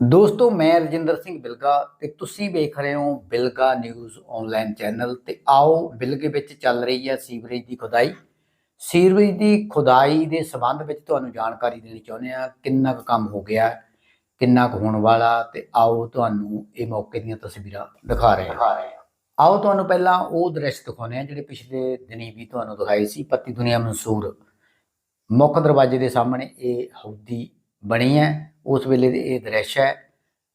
ਦੋਸਤੋ, ਮੈਂ ਰਜਿੰਦਰ ਸਿੰਘ ਬਿਲਗਾ ਤੇ ਤੁਸੀਂ ਵੇਖ ਰਹੇ ਹੋ ਬਿਲਗਾ ਨਿਊਜ਼ ਆਨਲਾਈਨ ਚੈਨਲ ਤੇ ਆਓ ਬਿਲਗੇ ਵਿੱਚ ਚੱਲ ਰਹੀ ਹੈ ਸੀਵਰੇਜ ਦੀ ਖੁਦਾਈ। ਸੀਵਰੇਜ ਦੀ ਖੁਦਾਈ ਦੇ ਸੰਬੰਧ ਵਿੱਚ ਤੁਹਾਨੂੰ ਜਾਣਕਾਰੀ ਦੇਣੀ ਚਾਹੁੰਦੇ ਆ ਕਿੰਨਾ ਕੁ ਕੰਮ ਹੋ ਗਿਆ, ਕਿੰਨਾ ਕੁ ਹੋਣ ਵਾਲਾ ਤੇ ਆਓ ਤੁਹਾਨੂੰ ਇਹ ਮੌਕੇ ਦੀਆਂ ਤਸਵੀਰਾਂ ਦਿਖਾ ਰਹੇ ਹਾਂ। ਆਓ ਤੁਹਾਨੂੰ ਪਹਿਲਾਂ ਉਹ ਦ੍ਰਿਸ਼ ਦਿਖਾਉਂਦੇ ਆ ਜਿਹੜੇ ਪਿਛਲੇ ਦਿਨੀ ਵੀ ਤੁਹਾਨੂੰ ਦਿਖਾਏ ਸੀ, ਪੱਤੀ ਦੁਨੀਆ ਮਨਸੂਰ। ਮੁੱਖ ਦਰਵਾਜ਼ੇ ਦੇ ਸਾਹਮਣੇ ਇਹ ਹੌਦੀ ਬਣੀ ਹੈ, ਉਸ ਵੇਲੇ ਦੇ ਇਹ ਦ੍ਰਿਸ਼ ਹੈ।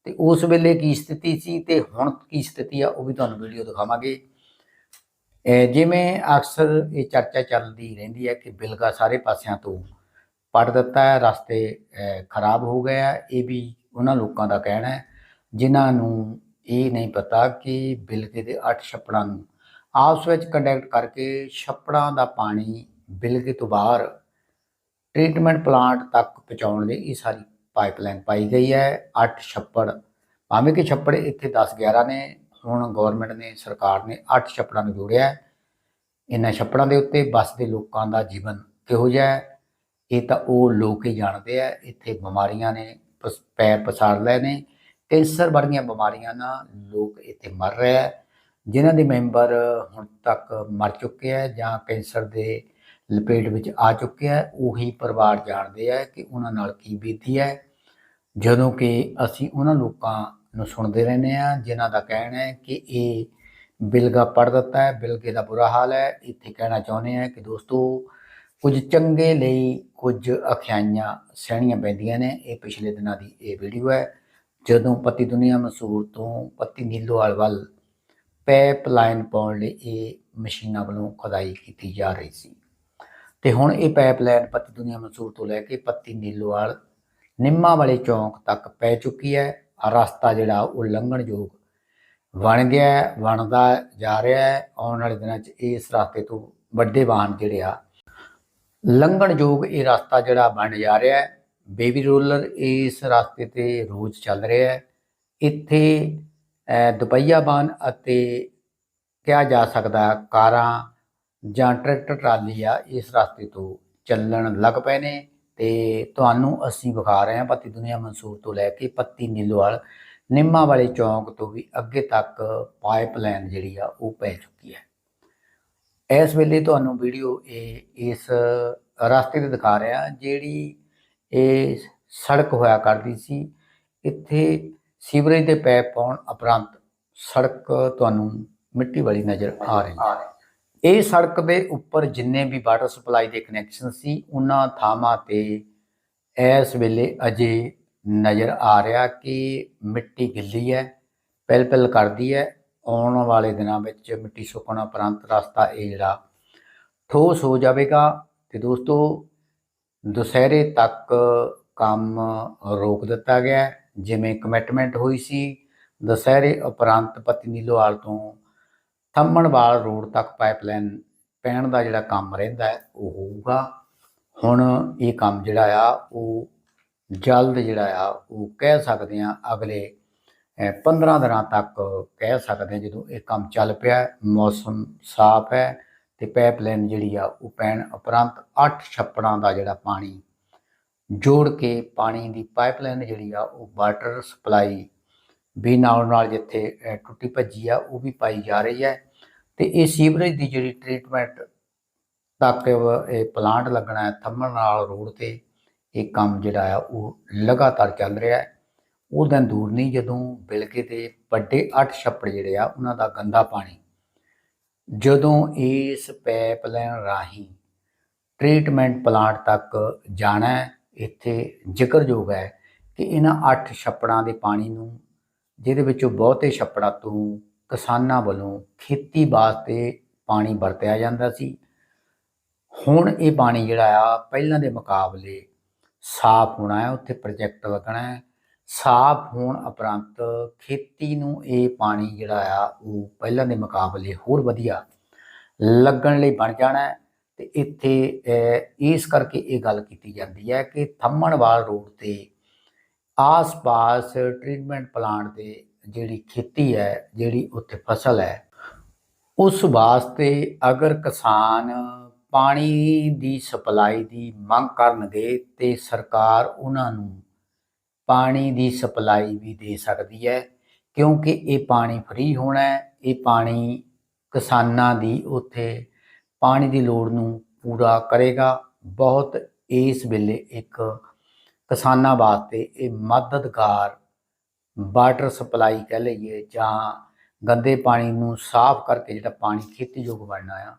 ਤੇ ਉਸ ਵੇਲੇ ਕੀ ਸਥਿਤੀ ਸੀ ਤੇ ਹੁਣ ਕੀ ਸਥਿਤੀ ਆ, ਉਹ ਵੀ ਤੁਹਾਨੂੰ ਵੀਡੀਓ ਦਿਖਾਵਾਂਗੇ। ਜਿਵੇਂ ਅਕਸਰ ਇਹ ਚਰਚਾ ਚੱਲਦੀ ਰਹਿੰਦੀ ਹੈ ਕਿ ਬਿਲਗਾ ਸਾਰੇ ਪਾਸਿਆਂ ਤੋਂ ਪੜ ਦਿੱਤਾ ਹੈ, ਰਸਤੇ ਖਰਾਬ ਹੋ ਗਏ ਆ। ਇਹ ਵੀ ਉਹਨਾਂ ਲੋਕਾਂ ਦਾ ਕਹਿਣਾ ਹੈ, ਜਿਨ੍ਹਾਂ ਨੂੰ ਇਹ ਨਹੀਂ ਪਤਾ ਕਿ ਬਿਲਗੇ ਦੇ ਅੱਠ ਛੱਪੜਾਂ ਨੂੰ ਆਪਸ ਵਿੱਚ ਕੰਟੈਕਟ ਕਰਕੇ ਛੱਪੜਾਂ ਦਾ ਪਾਣੀ ਬਿਲਗੇ ਤੋਂ ਬਾਹਰ ਟ੍ਰੀਟਮੈਂਟ ਪਲਾਂਟ ਤੱਕ ਪਹੁੰਚਾਉਣ ਲਈ ਇਹ ਸਾਰੀ ਪਾਈਪਲਾਈਨ ਪਾਈ ਗਈ ਹੈ। 8 ਛੱਪੜ, ਭਾਵੇਂ ਕਿ ਛੱਪੜ ਇੱਥੇ 10 11 ਨੇ, ਹੁਣ ਗਵਰਨਮੈਂਟ ਨੇ, ਸਰਕਾਰ ਨੇ 8 ਛੱਪੜਾਂ ਨੂੰ ਜੋੜਿਆ ਹੈ। ਇਹਨਾਂ ਛੱਪੜਾਂ ਦੇ ਉੱਤੇ ਬਸਦੇ ਲੋਕਾਂ ਦਾ ਜੀਵਨ ਕਿਹੋ ਜਿਹਾ ਹੈ? ਇਹ ਤਾਂ ਉਹ ਲੋਕ ਹੀ ਜਾਣਦੇ ਆ, ਇੱਥੇ ਬਿਮਾਰੀਆਂ ਨੇ, ਪਸ- ਪੈਰ ਪਸਾਰ ਲਏ ਨੇ, ਕੈਂਸਰ ਵਰਗੀਆਂ ਬਿਮਾਰੀਆਂ ਨਾਲ ਲੋਕ ਇੱਥੇ ਮਰ ਰਹੇ ਆ। ਜਿਨ੍ਹਾਂ ਦੇ ਮੈਂਬਰ ਹੁਣ ਤੱਕ ਮਰ ਚੁੱਕੇ ਆ ਜਾਂ ਕੈਂਸਰ ਦੇ ਲਪੇਟ ਵਿੱਚ ਆ ਚੁੱਕਿਆ ਆ ਉਹੀ ਪਰਿਵਾਰ ਜਾਣਦੇ ਆ ਕਿ ਉਹਨਾਂ ਨਾਲ ਕੀ ਬੀਤੀ ਹੈ। ਜਦੋਂ ਕਿ ਅਸੀਂ ਉਹਨਾਂ ਲੋਕਾਂ ਨੂੰ ਸੁਣਦੇ ਰਹਿੰਦੇ ਆ ਜਿਨ੍ਹਾਂ ਦਾ ਕਹਿਣਾ ਹੈ ਕਿ ਇਹ ਬਿਲਗਾ ਪੜ ਦਿੱਤਾ ਹੈ, ਬਿਲਗੇ ਦਾ ਬੁਰਾ ਹਾਲ ਹੈ। ਇੱਥੇ ਕਹਿਣਾ ਚਾਹੁੰਦੇ ਆ ਕਿ ਦੋਸਤੋ, ਕੁਝ ਚੰਗੇ ਲਈ ਕੁਝ ਅਖਿਆਈਆਂ ਸਹਿਣੀਆਂ ਪੈਂਦੀਆਂ ਨੇ। ਇਹ ਪਿਛਲੇ ਦਿਨਾਂ ਦੀ ਇਹ ਵੀਡੀਓ ਹੈ। ਜਦੋਂ ਪਤੀ ਦੁਨੀਆ ਮਸੂਰ ਤੋਂ ਪਤੀ ਨੀਲੋਵਾਲ ਵੱਲ ਪਾਈਪਲਾਈਨ ਪਾਉਣ ਲਈ ਇਹ ਮਸ਼ੀਨਾਂ ਵੱਲੋਂ ਖੁਦਾਈ ਕੀਤੀ ਜਾ ਰਹੀ ਸੀ। ਤੇ ਹੁਣ ਇਹ ਪਾਈਪਲਾਈਨ ਪੱਤੀ ਦੁਨੀਆ ਮਨਸੂਰ ਤੋਂ ਲੈ ਕੇ ਪੱਤੀ ਨੀਲੋਵਾਲ ਨਿੰਮਾ ਵਾਲੇ ਚੌਂਕ ਤੱਕ ਪੈ ਚੁੱਕੀ ਹੈ। ਆਹ ਰਸਤਾ ਜਿਹੜਾ ਉਹ ਲੰਘਣਯੋਗ ਬਣ ਗਿਆ ਹੈ, ਬਣਦਾ ਜਾ ਰਿਹਾ ਹੈ। ਆਉਣ ਵਾਲੇ ਦਿਨਾਂ 'ਚ ਇਸ ਰਸਤੇ ਤੋਂ ਵੱਡੇ ਵਾਹਨ ਜਿਹੜੇ ਆ ਲੰਘਣਯੋਗ ਇਹ ਰਸਤਾ ਜਿਹੜਾ ਬਣ ਜਾ ਰਿਹਾ ਹੈ। ਬੇਬੀ ਰੋਲਰ ਇਸ ਰਸਤੇ ਤੇ ਰੋਜ਼ ਚੱਲ ਰਿਹਾ ਹੈ। ਇੱਥੇ ਅਹ, ਦੁਪਹੀਆ ਵਾਹਨ ਅਤੇ ਕਿਹਾ ਜਾ ਸਕਦਾ ਕਾਰਾਂ ਜਾਂ ਟਰੈਕਟਰ ਟਰਾਲੀ ਆ, ਇਸ ਰਸਤੇ ਤੋਂ ਚੱਲਣ ਲੱਗ ਪਏ ਨੇ ਤੇ ਤੁਹਾਨੂੰ ਅਸੀਂ ਵਿਖਾ ਰਹੇ ਹਾਂ ਪੱਤੀ ਦੁਨੀਆ ਮਨਸੂਰ ਤੋਂ ਲੈ ਕੇ ਪੱਤੀ ਨੀਲੋਵਾਲ, ਨਿੰਮਾ ਵਾਲੇ ਚੌਂਕ ਤੋਂ ਵੀ ਅੱਗੇ ਤੱਕ ਪਾਈਪਲਾਈਨ ਜਿਹੜੀ ਆ ਉਹ ਪੈ ਚੁੱਕੀ ਹੈ। ਇਸ ਵੇਲੇ ਤੁਹਾਨੂੰ ਵੀਡੀਓ ਇਹ, ਇਸ ਰਸਤੇ ਤੇ ਦਿਖਾ ਰਿਹਾ ਜਿਹੜੀ ਇਹ ਸੜਕ ਹੋਇਆ ਕਰਦੀ ਸੀ। ਇੱਥੇ ਸੀਵਰੇਜ ਦੇ ਪੈਪ ਪਾਉਣ ਉਪਰੰਤ ਸੜਕ ਤੁਹਾਨੂੰ ਮਿੱਟੀ ਵਾਲੀ ਨਜ਼ਰ ਆ ਰਹੀ ਹੈ। ਇਹ ਸੜਕ ਦੇ ਉੱਪਰ ਜਿੰਨੇ ਵੀ ਵਾਟਰ ਸਪਲਾਈ ਦੇ ਕਨੈਕਸ਼ਨ ਸੀ, ਉਹਨਾਂ ਥਾਵਾਂ ਤੇ ਇਸ ਵੇਲੇ ਅਜੇ ਨਜ਼ਰ ਆ ਰਿਹਾ ਕਿ ਮਿੱਟੀ ਗਿੱਲੀ ਹੈ ਪਿਲ ਪਿਲ ਕਰਦੀ ਹੈ। ਆਉਣ ਵਾਲੇ ਦਿਨਾਂ ਵਿੱਚ ਮਿੱਟੀ ਸੁੱਕਣ ਉਪਰੰਤ ਰਸਤਾ ਇਹ ਜਿਹੜਾ ਠੋਸ ਹੋ ਜਾਵੇਗਾ। ਤੇ ਦੋਸਤੋ, ਦੁਸਹਿਰੇ ਤੱਕ ਕੰਮ ਰੋਕ ਦਿੱਤਾ ਗਿਆ ਜਿਵੇਂ ਕਮਿਟਮੈਂਟ ਹੋਈ ਸੀ, ਦੁਸਹਿਰੇ ਉਪਰੰਤ ਪਤਨੀ ਨੀਲੋਵਾਲ ਤੋਂ ਥੰਮਣਵਾਲ ਰੋਡ ਤੱਕ ਪਾਈਪਲਾਈਨ ਪੈਣ ਦਾ ਜਿਹੜਾ ਕੰਮ ਰਹਿੰਦਾ ਹੈ ਉਹ ਹੋਊਗਾ। ਹੁਣ ਇਹ ਕੰਮ ਜਿਹੜਾ ਆ ਉਹ ਜਲਦ ਜਿਹੜਾ ਆ ਉਹ ਕਹਿ ਸਕਦੇ ਆ ਅਗਲੇ ਅਹ, 15 ਦਿਨਾਂ ਤੱਕ ਕਹਿ ਸਕਦੇ ਆ ਜਦੋਂ ਇਹ ਕੰਮ ਚੱਲ ਪਿਆ ਮੌਸਮ ਸਾਫ਼ ਹੈ ਤੇ ਪਾਈਪਲਾਈਨ ਜਿਹੜੀ ਆ ਉਹ ਪੈਣ ਉਪਰੰਤ 8 ਛੱਪੜਾਂ ਦਾ ਜਿਹੜਾ ਪਾਣੀ ਜੋੜ ਕੇ ਪਾਣੀ ਦੀ ਪਾਈਪਲਾਈਨ ਜਿਹੜੀ ਆ ਉਹ ਵਾਟਰ ਸਪਲਾਈ ਵੀ ਨਾਲ ਨਾਲ ਜਿੱਥੇ ਟੁੱਟੀ ਭੱਜੀ ਆ, ਉਹ ਵੀ ਪਾਈ ਜਾ ਰਹੀ ਹੈ। ਤੇ ਇਹ ਸੀਵਰੇਜ ਦੀ ਜਿਹੜੀ ਟ੍ਰੀਟਮੈਂਟ ਤੱਕ ਇਹ ਪਲਾਂਟ ਲੱਗਣਾ ਹੈ, ਥੰਮਣ ਨਾਲ ਰੋਡ ਤੇ ਇਹ ਕੰਮ ਜਿਹੜਾ ਆ, ਉਹ ਲਗਾਤਾਰ ਚੱਲ ਰਿਹਾ ਹੈ। ਉਹ ਦਿਨ ਦੂਰ ਨਹੀਂ, ਜਦੋਂ ਬਿਲਕੇ ਤੇ ਵੱਡੇ ਅੱਠ ਛੱਪੜ ਜਿਹੜੇ ਆ, ਉਹਨਾਂ ਦਾ ਗੰਦਾ ਪਾਣੀ, ਜਦੋਂ ਇਸ ਪਾਈਪਲਾਈਨ ਰਾਹੀਂ ਟ੍ਰੀਟਮੈਂਟ ਪਲਾਂਟ ਤੱਕ ਜਾਣਾ ਇੱਥੇ ਜ਼ਿਕਰਯੋਗ ਹੈ ਕਿ ਇਹਨਾਂ ਅੱਠ ਛੱਪੜਾਂ ਦੇ ਪਾਣੀ ਨੂੰ ਜਿਹਦੇ ਵਿੱਚੋਂ ਬਹੁਤੇ ਛੱਪੜਾਂ ਤੋਂ ਕਿਸਾਨਾਂ ਵੱਲੋਂ ਖੇਤੀ ਵਾਸਤੇ ਪਾਣੀ ਵਰਤਿਆ ਜਾਂਦਾ ਸੀ। ਹੁਣ ਇਹ ਪਾਣੀ ਜਿਹੜਾ ਆ, ਪਹਿਲਾਂ ਦੇ ਮੁਕਾਬਲੇ ਸਾਫ਼ ਹੋਣਾ ਹੈ, ਉੱਥੇ ਪ੍ਰੋਜੈਕਟ ਲੱਗਣਾ ਹੈ। ਸਾਫ਼ ਹੋਣ ਉਪਰੰਤ ਖੇਤੀ ਨੂੰ ਇਹ ਪਾਣੀ ਜਿਹੜਾ ਆ, ਉਹ ਪਹਿਲਾਂ ਦੇ ਮੁਕਾਬਲੇ ਹੋਰ ਵਧੀਆ ਲੱਗਣ ਲਈ ਬਣ ਜਾਣਾ ਹੈ। ਤੇ ਇੱਥੇ ਇਸ ਕਰਕੇ ਇਹ ਗੱਲ ਕੀਤੀ ਜਾਂਦੀ ਹੈ ਕਿ ਥੰਮਣਵਾਲ ਰੋਡ ਤੇ ਆਸ-ਪਾਸ ਟ੍ਰੀਟਮੈਂਟ ਪਲਾਂਟ ਦੇ ਜਿਹੜੀ ਖੇਤੀ ਹੈ, ਜਿਹੜੀ ਉੱਥੇ ਫਸਲ ਹੈ, ਉਸ ਵਾਸਤੇ ਅਗਰ ਕਿਸਾਨ ਪਾਣੀ ਦੀ ਸਪਲਾਈ ਦੀ ਮੰਗ ਕਰਨਗੇ ਤੇ ਸਰਕਾਰ ਉਹਨਾਂ ਨੂੰ ਪਾਣੀ ਦੀ ਸਪਲਾਈ ਵੀ ਦੇ ਸਕਦੀ ਹੈ, ਕਿਉਂਕਿ ਇਹ ਪਾਣੀ ਫ੍ਰੀ ਹੋਣਾ ਹੈ, ਇਹ ਪਾਣੀ ਕਿਸਾਨਾਂ ਦੀ ਉੱਥੇ ਪਾਣੀ ਦੀ ਲੋੜ ਨੂੰ ਪੂਰਾ ਕਰੇਗਾ। ਬਹੁਤ ਇਸ ਵੇਲੇ ਇੱਕ ਕਿਸਾਨਾਂ ਵਾਸਤੇ ਇਹ ਮਦਦਗਾਰ ਵਾਟਰ ਸਪਲਾਈ ਕਹਿ ਲਈਏ ਜਾਂ ਗੰਦੇ ਪਾਣੀ ਨੂੰ ਸਾਫ਼ ਕਰਕੇ ਜਿਹੜਾ ਪਾਣੀ ਖੇਤੀਯੋਗ ਬਣਨਾ ਆ,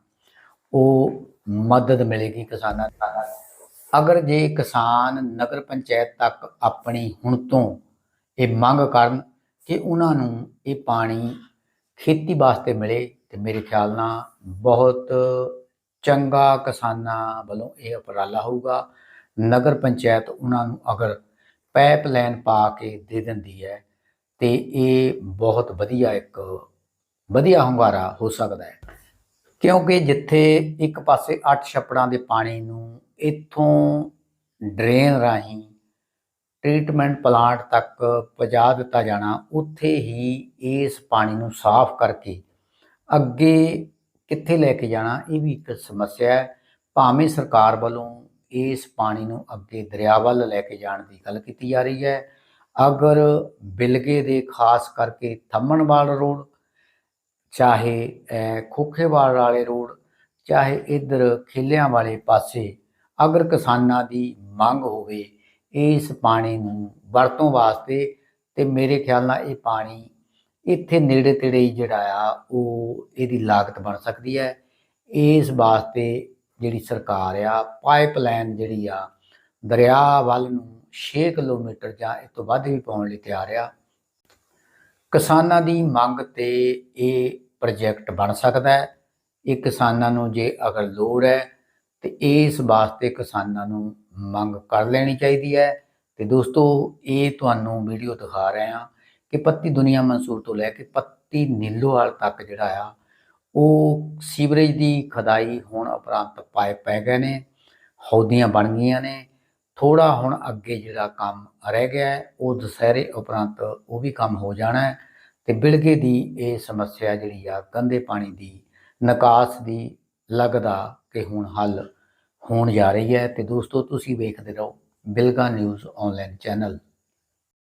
ਉਹ ਮਦਦ ਮਿਲੇਗੀ ਕਿਸਾਨਾਂ ਨੂੰ। ਅਗਰ ਜੇ ਕਿਸਾਨ ਨਗਰ ਪੰਚਾਇਤ ਤੱਕ ਆਪਣੀ ਹੁਣ ਤੋਂ ਇਹ ਮੰਗ ਕਰਨ ਕਿ ਉਹਨਾਂ ਨੂੰ ਇਹ ਪਾਣੀ ਖੇਤੀ ਵਾਸਤੇ ਮਿਲੇ, ਤੇ ਮੇਰੇ ਖਿਆਲ ਨਾਲ ਬਹੁਤ ਚੰਗਾ ਕਿਸਾਨਾਂ ਵੱਲੋਂ ਇਹ ਉਪਰਾਲਾ ਹੋਊਗਾ। ਨਗਰ ਪੰਚਾਇਤ ਉਹਨਾਂ ਨੂੰ ਅਗਰ ਪਾਈਪਲਾਈਨ ਪਾ ਕੇ ਦੇ ਦਿੰਦੀ ਹੈ, ਤੇ ਇਹ ਬਹੁਤ ਵਧੀਆ ਇੱਕ ਵਧੀਆ ਹੁੰਗਾਰਾ ਹੋ ਸਕਦਾ ਹੈ। ਕਿਉਂਕਿ ਜਿੱਥੇ ਇੱਕ ਪਾਸੇ ਅੱਠ ਛੱਪੜਾਂ ਦੇ ਪਾਣੀ ਨੂੰ ਇੱਥੋਂ ਡਰੇਨ ਰਾਹੀਂ ਟ੍ਰੀਟਮੈਂਟ ਪਲਾਂਟ ਤੱਕ ਪਹੁੰਚਾ ਦਿੱਤਾ ਜਾਣਾ, ਉੱਥੇ ਹੀ ਇਸ ਪਾਣੀ ਨੂੰ ਸਾਫ਼ ਕਰਕੇ ਅੱਗੇ ਕਿੱਥੇ ਲੈ ਕੇ ਜਾਣਾ, ਇਹ ਵੀ ਇੱਕ ਸਮੱਸਿਆ ਹੈ। ਭਾਵੇਂ ਸਰਕਾਰ ਵੱਲੋਂ ਇਸ ਪਾਣੀ ਨੂੰ ਅੱਗੇ ਦਰਿਆ ਵੱਲ ਲੈ ਕੇ ਜਾਣ ਦੀ ਗੱਲ ਕੀਤੀ ਜਾ ਰਹੀ ਹੈ। ਅਗਰ ਬਿਲਗੇ ਦੇ ਖਾਸ ਕਰਕੇ ਥੰਮਣਵਾਲ ਰੋਡ ਚਾਹੇ ਅਹ, ਖੋਖੇਵਾਲ ਵਾਲੇ ਰੋਡ ਚਾਹੇ ਇਧਰ ਖੇਲਿਆਂ ਵਾਲੇ ਪਾਸੇ ਅਗਰ ਕਿਸਾਨਾਂ ਦੀ ਮੰਗ ਹੋਵੇ ਇਸ ਪਾਣੀ ਨੂੰ ਵਰਤੋਂ ਵਾਸਤੇ ਤੇ ਮੇਰੇ ਖਿਆਲ ਨਾਲ ਇਹ ਪਾਣੀ ਇੱਥੇ ਨੇੜੇ ਤੇੜੇ ਹੀ ਜਿਹੜਾ ਆ ਉਹ ਇਹਦੀ ਲਾਗਤ ਬਣ ਸਕਦੀ ਹੈ। ਇਸ ਵਾਸਤੇ ਜਿਹੜੀ ਸਰਕਾਰ ਆ, ਪਾਈਪਲਾਈਨ ਜਿਹੜੀ ਆ, ਦਰਿਆ ਵੱਲ ਨੂੰ 6 ਕਿਲੋਮੀਟਰ ਜਾਂ ਇਸ ਤੋਂ ਵੱਧ ਵੀ ਪਾਉਣ ਲਈ ਤਿਆਰ ਆ। ਕਿਸਾਨਾਂ ਦੀ ਮੰਗ ਤੇ ਇਹ ਪ੍ਰੋਜੈਕਟ ਬਣ ਸਕਦਾ ਹੈ। ਇਹ ਕਿਸਾਨਾਂ ਨੂੰ ਜੇ ਅਗਰ ਲੋੜ ਹੈ ਤੇ ਇਸ ਵਾਸਤੇ ਕਿਸਾਨਾਂ ਨੂੰ ਮੰਗ ਕਰ ਲੈਣੀ ਚਾਹੀਦੀ ਹੈ। ਤੇ ਦੋਸਤੋ, ਇਹ ਤੁਹਾਨੂੰ ਵੀਡੀਓ ਦਿਖਾ ਰਹੇ ਹਾਂ ਕਿ ਪੱਤੀ ਦੁਨੀਆ ਮਨਸੂਰ ਤੋਂ ਲੈ ਕੇ ਪੱਤੀ ਨੀਲੋਵਾਲ ਤੱਕ ਜਿਹੜਾ ਆ ਉਹ ਸੀਵਰੇਜ ਦੀ ਖਦਾਈ ਹੋਣ ਉਪਰੰਤ ਪਾਈਪ ਪੈ ਗਏ ਨੇ, ਹੌਦੀਆਂ ਬਣ ਗਈਆਂ ਨੇ ਥੋੜਾ ਹੁਣ ਅੱਗੇ ਜਿਹੜਾ ਕੰਮ ਰਹਿ ਗਿਆ ਉਹ ਦੁਸਹਿਰੇ ਉਪਰੰਤ ਉਹ ਵੀ ਕੰਮ ਹੋ ਜਾਣਾ ਹੈ ਤੇ ਬਿਲਗੇ ਦੀ ਇਹ ਸਮੱਸਿਆ ਜਿਹੜੀ ਆ ਗੰਦੇ ਪਾਣੀ ਦੀ ਨਿਕਾਸ ਦੀ ਲੱਗਦਾ ਕਿ ਹੁਣ ਹੱਲ ਹੋਣ ਜਾ ਰਹੀ ਹੈ ਤੇ ਦੋਸਤੋ ਤੁਸੀਂ ਵੇਖਦੇ ਰਹੋ ਬਿਲਗਾ ਨਿਊਜ਼ ਆਨਲਾਈਨ ਚੈਨਲ।